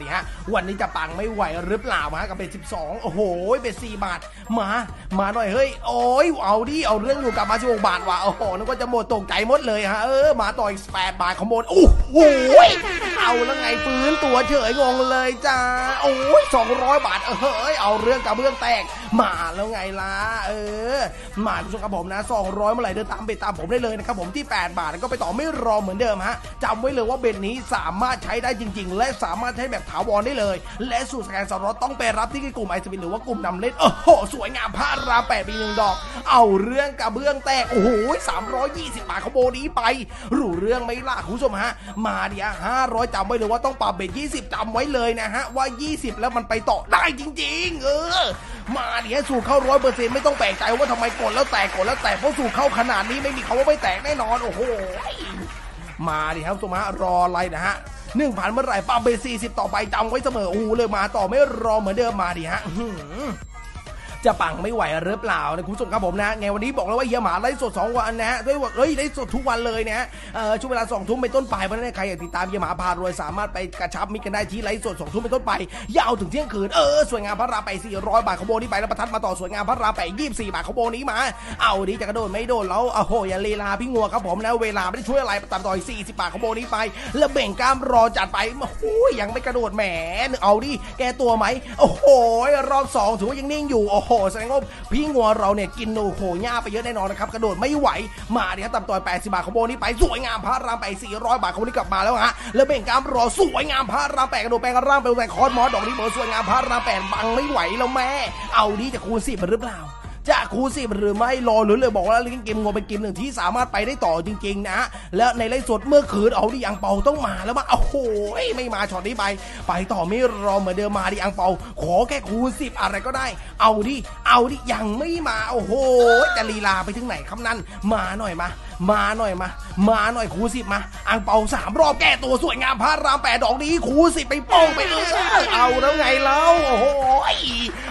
ดิฮะ วันนี้จะปังไม่ไหวหรือเปล่าฮะกับเป็น12 โอ้โหเป็น4บาท มา มาหน่อยเฮ้ย โอ้ย เอาดิ เอาเรื่องอยู่กับมา 16 บาทว่ะ โอ้โหนึกว่าจะหมดตกใจหมดเลยฮะ เออ มาต่ออีก8บาทขโมยโอ้โห เอาแล้วไงฟื้นตัวเฉยงงเลยจ้าโอ้ย200บาทเออเฮ้ยเอาเรื่องกับเรื่องแตกมาแล้วไงล่ะเออมาคุณผู้ชมครับผมนะ200เมื่อไหร่เดินตามเบ็ดตามผมได้เลยนะครับผมที่ 8 บาทก็ไปต่อไม่รอเหมือนเดิมฮะจำไว้เลยว่าเบ็ดนี้สามารถใช้ได้จริง ๆ และสามารถใช้แบบถาวรได้เลย และสูตรสแกนสล็อตต้องไปรับที่กลุ่มไอซ์บินหรือว่ากลุ่มนำเล่นโอ้โหสวยงามพระรามแปดปีหนึ่งดอก เอาเรื่องกระเบื้องแตกโอ้โห320บบาทเขาโบนี้ไปรู้เรื่องไหม่ล่ะคุณผู้ชมฮะมาเดียว500จำไว้เลยว่าต้องปรับเบ็ด20จำไว้เลยนะฮะว่า 20 แล้วมันไปต่อได้จริง ๆ เออ มาเดี๋ยสูตรเข้าร้อยเปอร์เซ็นต์ไม่ต้องแปลกใจว่าทำไมกดแล้วแตกกดแล้วแตกเพราะสูตรเข้าขนาดนี้ไม่มีคำว่าไม่แตกแน่นอนโอ้โหมาดิครับสมารออะไรนะฮะหนึ่งพันเมื่อไหร่ปั๊มเบสี่สิบต่อไปจำไว้เสมอโอ้โหเลยมาต่อไม่รอเหมือนเดิมมาดิฮะ จะปังไม่ไหวหรือเปล่านะคุณผู้ชมครับผมนะไงวันนี้บอกแล้วว่าเฮียหมาไลฟ์สด2วันนะฮะด้วยว่าเฮ้ยไลฟ์สดทุกวันเลยนะฮะช่วงเวลา2ทุ่มเป็นต้นไปเพราะนั้นใครอยากติดตามเฮียหมาพารวยสามารถไปกระชับมิตรกันได้ที่ไลฟ์สด2ทุ่มเป็นต้นไปยาวถึงเที่ยงคืนเออสวยงามพระราไป 400 บาทขโมยนี้ไปแล้วประทัดมาต่อสวยงามพระราไป 24 บาทขโมยนี้มา เอาดิจะกระโดดไม่โดนแล้วโอ้โหอย่าลีลาพี่งัวครับผมนะเวลาไม่ได้ช่วยอะไรตัดต่อย40 บาทขโมยนี้ไป แล้วเบ่งกล้ามรอจัดไปโอ้โหยังไม่กระโดดแหมเอาดิแกตัวไหมโอ้โหรอบสองถือว่ายังนิ่งอยู่โอ้โหแสดงว่าพี่งัวเราเนี่ยกินโอ้โหหญ้าไปเยอะแน่นอนนะครับกระโดดไม่ไหวมาดิครับตัดต่อย80 บาทขโบนี้ไปสวยงามพระรามไป 400 บาทขโบนี้กลับมาแล้วฮะแล้วเบ่งกล้ามรอสวยงามพระรามแปดกระโดดแปลงร่างเป็นแหวนคอสมอสดอกนี้เบอร์สวยงามพระรามแปดบังไม่ไหวแล้วแม่เอาดีจะคูณสิบหรือเปล่า จะคูสิบหรือไม่รอหรือเลยบอกว่าเล่นเกมงงเป็นเกมหนึ่งที่สามารถไปได้ต่อจริง ๆ นะ แล้วในไลฟ์สดเมื่อคืนเอาดิอังเปาต้องมาแล้วมาโอ้โหไม่มาช็อตนี้ไป ไปต่อไม่รอเหมือนเดิมมาดิอังเปา ขอแค่คูสิบอะไรก็ได้ เอาดิเอาดิยังไม่มาโอ้โหจะลีลาไปถึงไหนคำนั้นมาหน่อยมา มาหน่อยมา มาหน่อยคูสิบมา อังเปาสามรอบแก้ตัวสวยงามพระรามแปดดอกนี้คูสิบไปโป้งไปเลยเอาแล้วไงแล้วโอ้โห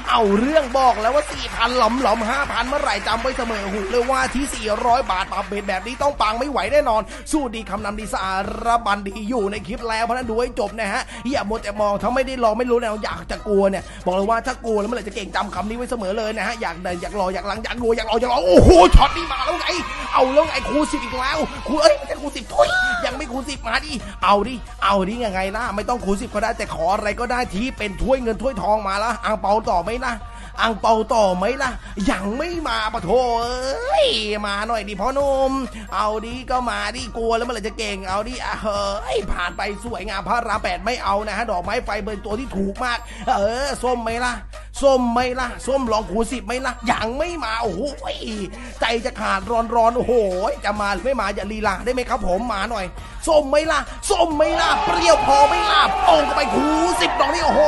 เอาเรื่องบอกแล้วว่าสี่พันหลอมหลอมห้าพันเมื่อไหร่จำไว้เสมอหูเลยว่าที่400บาทปรับเบ็ดแบบนี้ต้องปังไม่ไหวแน่นอน สู้ดีคำนำดีสารบันดีอยู่ในคลิปแล้วเพราะนั้นดูให้จบนะฮะอย่ามัวแต่มองถ้าไม่ได้ลองไม่รู้แล้วอยากจะกลัวเนี่ยบอกเลยว่าถ้ากลัวแล้วเมื่อไหร่จะเก่งจำคำนี้ไว้เสมอเลยนะฮะอยากเดินอยากรออยากหลังอยากรวอยากรออยากรอโอ้โหช็อตนี้มาแล้วไงเอาแล้วไงคูคูณสิบอีกแล้วคูณเอ้ยไม่ใช่คูณสิบทุยยังไม่คูณสิบมาดิเอาดิเอาดิยังไงล่ะไม่ต้องคูณสิบก็ได้แต่ขออะไรก็ได้ที่เป็นถ้วยเงินถ้วยทองมาละอ่างเปาต่อไหมนะ อังเปาต่อไหมล่ะ ยังไม่มาปะโถเอ้ยมาหน่อยดิพ่อนุ่มเอาดิก็มาดิกลัวแล้วเมื่อไรจะเก่งเอาดิอะเฮ้ยผ่านไปสวยงามพระรามแปดไม่เอานะฮะดอกไม้ไฟเป็นตัวที่ถูกมาก เออส้มไหมล่ะส้มไหมล่ะส้มลองคูสิบไหมล่ะยังไม่มาโอ้โหใจจะขาดร้อนร้อนโอ้โหจะมาหรือไม่มาอย่าลีลาได้ไหมครับผมมาหน่อยส้มไหมล่ะส้มไหมล่ะเปรี้ยวพอไหมล่ะโป่งไปคูสิบดอกนี่โอ้โห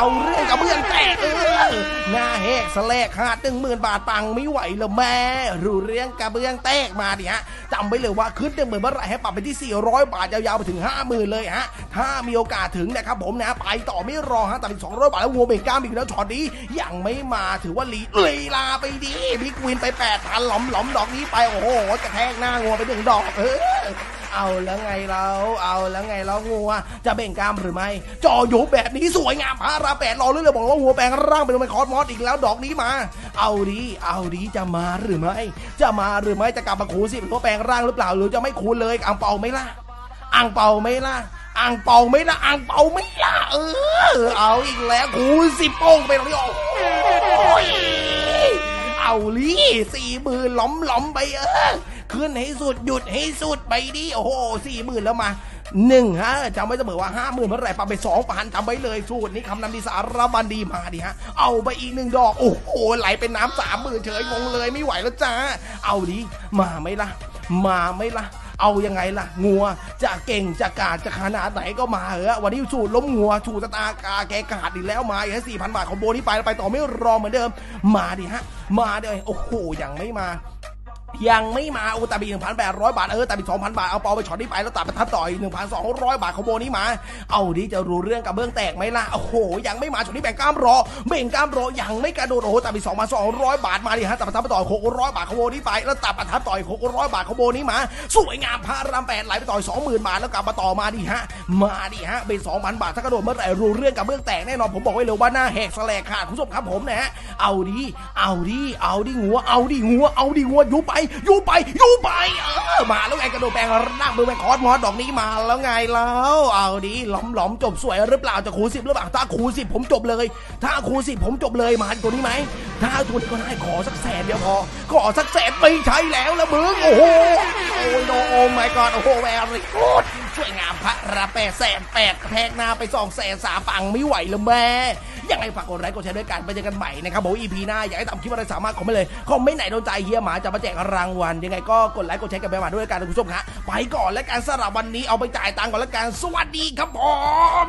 เอาเรื่องกับเพื่อนแตกเออหน้าแหกสแลกขาดหนึ่งหมื่นบาทปังไม่ไหวเลยแม่รู้เรื่องกระเบื้องแตกมาดิฮะจำไว้เลยว่าขึ้นหนึ่งหมื่นเมื่อไรให้ปรับไปที่ 400 บาทยาวๆไปถึง 50,000เลยฮะถ้ามีโอกาสถึงนะครับผมนะไปต่อไม่รอฮะแต่อีก200 บาทแล้วงัวเบ่งกล้ามอีกแล้วช็อตนี้ยังไม่มาถือว่าลีลีลาไปดีบิ๊กวินไป8พันหลอมหลอมๆดอกนี้ไปโอ้โหกระแทกหน้างัวไปหนึ่งดอกเออ เอาแล้วไงเราเอาแล้วไงเรางัว จะเบ่งกล้ามหรือไม่จออยู่แบบนี้สวยงามพาราแปดรอเรื่อยๆบอกว่าหัวแปลงร่างเป็นไมคอสมอสอีกแล้วดอกนี้มา เอาดีเอาดีจะมาหรือไม่จะมาหรือไม่จะกลับมาคูสิเป็นหัวแปลงร่างหรือเปล่าหรือจะไม่คูเลยอังเปาไม่ล่ะอังเปาไม่ล่ะอังเปาไม่ล่ะอังเปาไม่ล่ะเออ เอาอีกแล้วคูณสิบโป้งไปแล้วโอ้ยเอาลีสี่มื่นหล้อมหล้อมไปเออ ขึ้นให้สุดหยุดให้สุดไปดิโอ้โหสี่หมื่นแล้วมาหนึ่งฮะจำไว้เสมอว่าห้าหมื่นเมื่อไหร่ปรับไปสองพันจำไว้เลยสูตรนี้คำนำดีสารบันดีมาดิฮะ เอาไปอีกหนึ่งดอก โอ้โหไหลเป็นน้ำสามหมื่นเฉยงงเลยไม่ไหวแล้วจ้า เอาดิมาไหมล่ะ มาไหมล่ะเอายังไงล่ะ งัวจะเก่งจะกาดจะขนาดไหนก็มาเหอะวันนี้สูตรล้มงัวสูตรตากาแกกาดอีกแล้วมาอีกสี่พันบาทของโบนี่ไปไปต่อไม่รอเหมือนเดิม มาดิฮะ มาเดี๋ยวโอ้โหยังไม่มา ยังไม่มาโอ้ตาบี1,800บาท เออตาบี2,000บาท เอาปาไปช็อตนี้ไปแล้วตัดประทัดต่อย1,200บาทขโมยนี้มา เอาดิจะรู้เรื่องกับเบื้องแตกไหมล่ะ โอ้โห ยังไม่มาช็อตนี้แบ่งกล้ามรอเบ่งกล้ามรอยังไม่กระโดดโอ้โหตาบี2,200บาทมาดิฮะตัดประทัดต่อย600บาทขโมยนี้ไปแล้วตัดประทัดต่อย600บาทขโมยนี้มา สวยงามพระรามแปดไหลไปต่อย20,000บาทแล้วกลับมาต่อมาดิฮะ มาดิฮะเป็น2,000บาทถ้ากระโดดเมื่อไหร่รู้เรื่องกับเบื้องแตกแน่นอนผมบอกไว้เลยว่าหน้าแหกแสลกขาดคุณผู้ชมครับผมนะฮะเอาดิเอาดิเอาดิงัวเอาดิงัวเอาดิงัวยุบไปยุบไปยุบไปเออมาแล้วไงกระโดดแปลงร่างมือแมงคอสมอสดอกนี้มาแล้วไงแล้ว เอาดีหลอมหลอมจบสวยหรือเปล่าจะคูสิบหรือเปล่าถ้าคูสิบผมจบเลย ถ้าคูสิบผมจบเลยมาตัวนี้ไหมถ้าตัวนี้ก็ได้ขอสักแสนเดียวพอขอสักแสนไม่ใช่แล้วละมึงโอ้โห อ้ยโนโอ้ไม่ก่อดโอ้โหแวรี่กูดช่วยงามพระระแปดแสนแปดแทกหน้าไปสองแสนสามปังไม่ไหวแล้วแม่ยังไงฝากกดไลค์กดแชร์ด้วยกันไปเจอกันใหม่นะครับผมอีพีหน้าอยากให้ทำคลิปอะไรสามารถคอมเมนต์เลยคอมเมนต์ไหนโดนใจเฮียหมาจะมาแจกรางวัลยังไงก็กดไลค์กดแชร์กันไปมาด้วยกันคุณผู้ชมฮะไปก่อนแล้วกันสำหรับวันนี้เอาไปจ่ายตังค์ก่อนแล้วกันสวัสดีครับผม